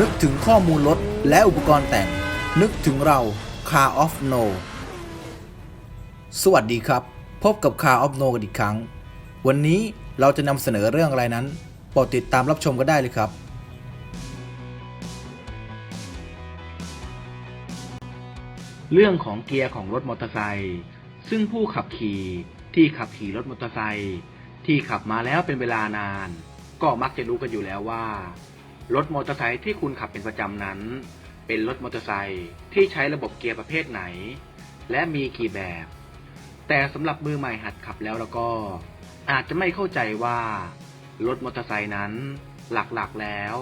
นึกถึงข้อมูลรถและอุปกรณ์แต่ง นึกถึงเรา Car of No สวัสดีครับ พบกับ Car of No กันอีกครั้ง วันนี้เราจะนำเสนอเรื่องอะไรนั้นโปรดติดตามรับชมกันได้เลยครับ เรื่องของเกียร์ของรถมอเตอร์ไซค์ซึ่งผู้ขับขี่ที่ขับขี่รถมอเตอร์ไซค์ที่ขับมาแล้วเป็นเวลานาน ก็มักจะรู้กันอยู่แล้วว่า รถมอเตอร์ไซค์ที่คุณขับเป็นประจำนั้น เป็นรถมอเตอร์ไซค์ที่ใช้ระบบเกียร์ประเภทไหน และมีกี่แบบ แต่สำหรับมือใหม่หัดขับแล้วแล้วก็ อาจจะไม่เข้าใจว่า รถมอเตอร์ไซค์นั้น หลักๆแล้ว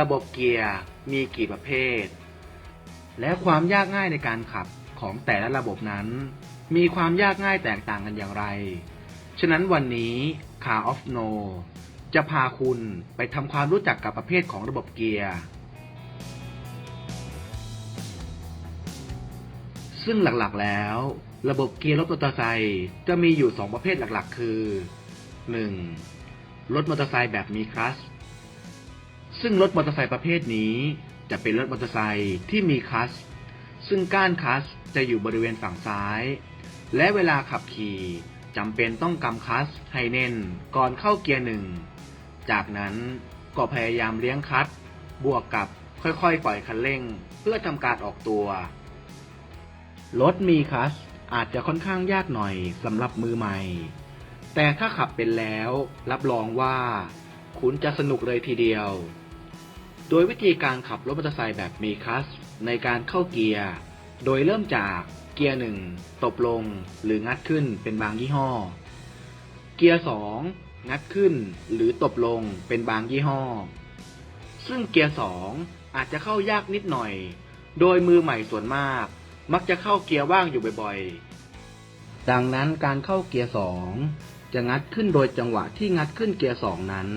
ระบบเกียร์มีกี่ประเภท และความยากง่ายในการขับของแต่ละระบบนั้น มีความยากง่ายแตกต่างกันอย่างไร ฉะนั้นวันนี้ Car of No จะพาคุณไปทำความรู้จักกับประเภทของระบบเกียร์ ซึ่งหลักๆแล้ว ระบบเกียร์รถมอเตอร์ไซค์จะมีอยู่ 2 ประเภทหลักๆ คือ 1. รถมอเตอร์ไซค์แบบมีคลัตช์ซึ่งรถมอเตอร์ไซค์ประเภทนี้จะเป็นรถมอเตอร์ไซค์ที่มีคลัตช์ซึ่งก้านคลัตช์จะอยู่บริเวณฝั่งซ้าย และเวลาขับขี่จำเป็นต้องกำคลัตช์ให้แน่นก่อนเข้าเกียร์หนึ่ง จากนั้นก็พยายามเลี้ยงคลัตช์บวกกับค่อยๆ ปล่อยคันเร่ง เพื่อทำการออกตัว รถมีคลัตช์อาจจะค่อนข้างยากหน่อยสำหรับมือใหม่ แต่ถ้าขับเป็นแล้ว รับรองว่า คุณจะสนุกเลยทีเดียว โดยวิธีการขับรถมอเตอร์ไซค์แบบมีคลัตช์ในการเข้าเกียร์ โดยเริ่มจากเกียร์หนึ่งตบลงหรืองัดขึ้นเป็นบางยี่ห้อ เกียร์สอง งัดขึ้นหรือตบลงเป็นบางยี่ห้อ ซึ่งเกียร์สองอาจจะเข้ายากนิดหน่อย โดยมือใหม่ส่วนมาก มักจะเข้าเกียร์ว่างอยู่บ่อยๆ ดังนั้นการเข้าเกียร์สองจะงัดขึ้นโดยจังหวะที่งัดขึ้นเกียร์สองนั้น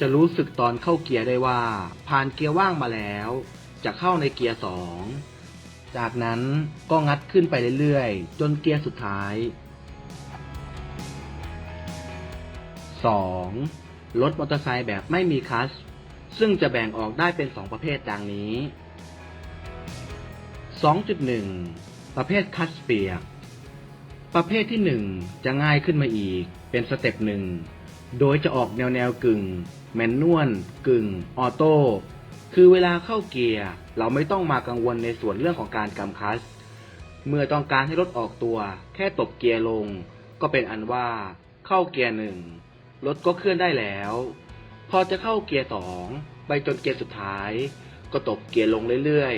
จะรู้สึกตอนเข้าเกียร์ได้ว่า ผ่านเกียร์ว่างมาแล้ว จะเข้าในเกียร์สองจากนั้นก็งัดขึ้นไปเรื่อยๆ จนเกียร์สุดท้าย 2. รถมอเตอร์ไซค์แบบไม่มีคลัตช์ซึ่งจะแบ่งออกได้เป็น 2 ประเภทดังนี้ 2.1 ประเภทคลัตช์เปียก ประเภทที่ 1 จะง่ายขึ้นมาอีก เป็นสเต็ปหนึ่ง โดยจะออกแนวแนวกึ่ง แมนนวลกึ่ง ออโต้ คือเวลาเข้าเกียร์ เราไม่ต้องมากังวลในส่วนเรื่องของการกำคลัตช์เมื่อต้องการให้รถออกตัว แค่ตบเกียร์ลง ก็เป็นอันว่าเข้าเกียร์หนึ่ง รถก็เคลื่อนได้แล้ว พอจะเข้าเกียร์สองไปจนเกียร์สุดท้าย ก็ตบเกียร์ลงเรื่อย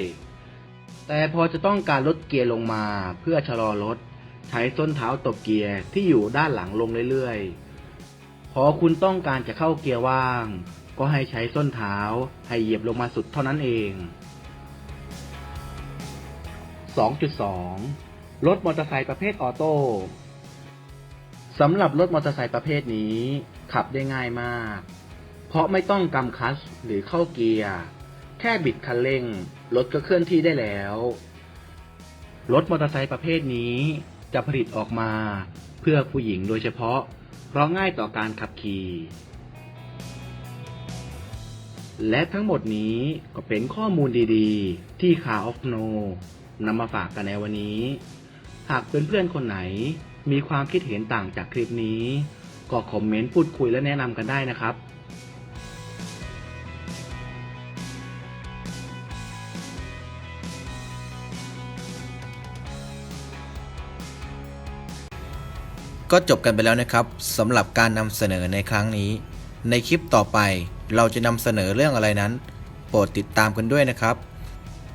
ๆ แต่พอจะต้องการลดเกียร์ลงมาเพื่อชะลอรถ ใช้ส้นเท้าตบเกียร์ที่อยู่ด้านหลังลงเรื่อยๆ พอคุณต้องการจะเข้าเกียร์ว่าง ก็ให้ใช้ส้นเท้าให้เหยียบลงมาสุดเท่านั้นเอง 2.2 รถมอเตอร์ไซค์ประเภทออโต้ สำหรับรถมอเตอร์ไซค์ประเภทนี้ ขับได้ง่ายมาก เพราะไม่ต้องกำคลัตช์หรือเข้าเกียร์ แค่บิดคันเร่ง รถก็เคลื่อนที่ได้แล้ว รถมอเตอร์ไซค์ประเภทนี้ จะผลิตออกมาเพื่อผู้หญิงโดยเฉพาะ เพราะง่ายต่อการขับขี่ และทั้งหมดนี้ก็เป็นข้อมูลดีๆ ที่ Car of No นำมาฝากกันในวันนี้ หากเพื่อนๆคนไหน มีความคิดเห็นต่างจากคลิปนี้ ก็คอมเมนต์พูดคุยและแนะนำกันได้นะครับก็จบกันไปแล้วนะครับสำหรับการนำเสนอในครั้งนี้ ในคลิปต่อไปเราจะนำเสนอเรื่องอะไรนั้น โปรดติดตามกันด้วยนะครับ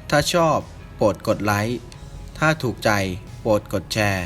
ถ้าชอบโปรดกดไลค์ถ้าถูกใจโปรดกดแชร์